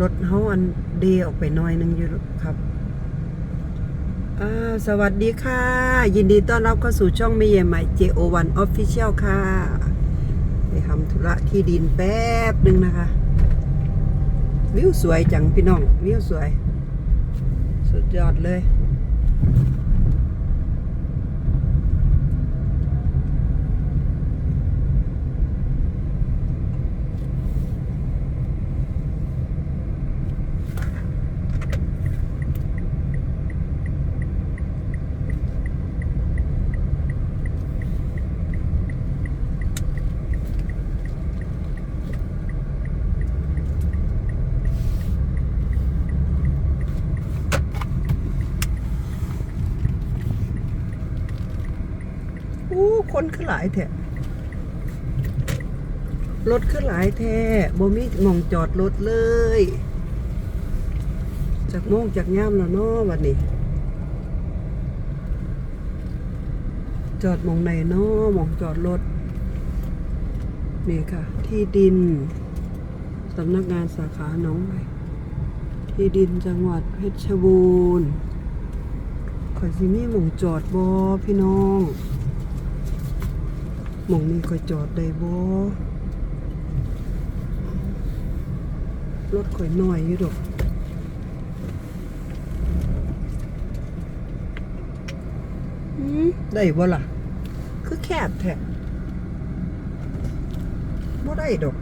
รถเฮาอันเดออกไปหน่อยหนึงอยู่ครับสวัสดีค่ะ ยินดีต้อนรับเข้าสู่ช่องไม่เย่ใหม่ JO1 Official ค่ะ ไปทำธุระที่ดินแป๊บหนึ่งนะคะ วิวสวยจังพี่น้อง วิวสวย สุดยอดเลย อู้คนขึ้นหลายแท้รถขึ้นหลายแท้บ่มีมองจอดรถเลย จากโมงจากย่ามแล้วเนาะวันนี้ จอดมองไหนเนาะมองจอดรถ นี่ค่ะ ที่ดินสำนักงานสาขาหน้องไผ่ที่ดินจังหวัดเพชรบูรณ์ขอยสิมีหมองจอดบ่พี่น้อง มองนี้ก็จอดได้บ่รถข่อยน้อยอยู่ดอกหืมได้บ่ล่ะ คือแคบแท้บ่ได้ดอก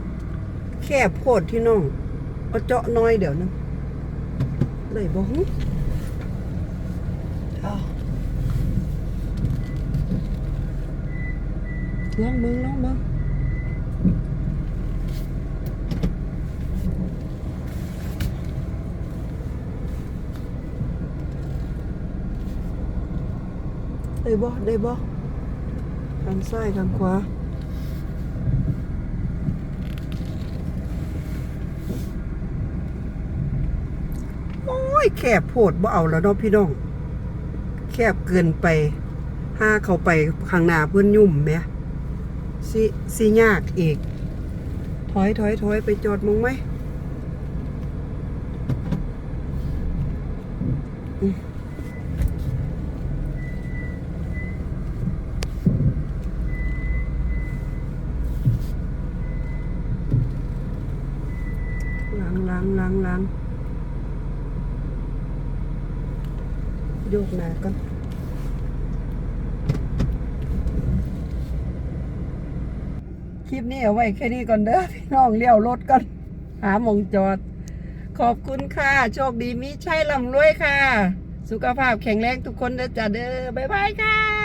แคบโพดที่น้องเอาเจาะน้อยเดี๋ยวนะได้บ่หึอ้าว ลองมึงลองมึงได้บ่ได้บ่ทางซ้ายทางขวาโอ้ยแคบโพดบ่เอาแล้วเนาะพี่น้อง แคบเกินไปห้าเข้าไปข้างหน้าเพื่อนยุ่มแหม สิสิยากอีก ถอยถอยถอยไปจอดมองไหมอืมล้างล้างล้างล้างโยกหนาก่อน ลิปนี้เอาไว้แค่นี้ก่อนเด้อพี่น้องเลี้ยวรถก่อนหาหมงจอด ขอบคุณค่ะ โชคดีมีชัยลำรวยค่ะ สุขภาพแข็งแรงทุกคนเด้อจ้าเด้อบ๊ายบายค่ะ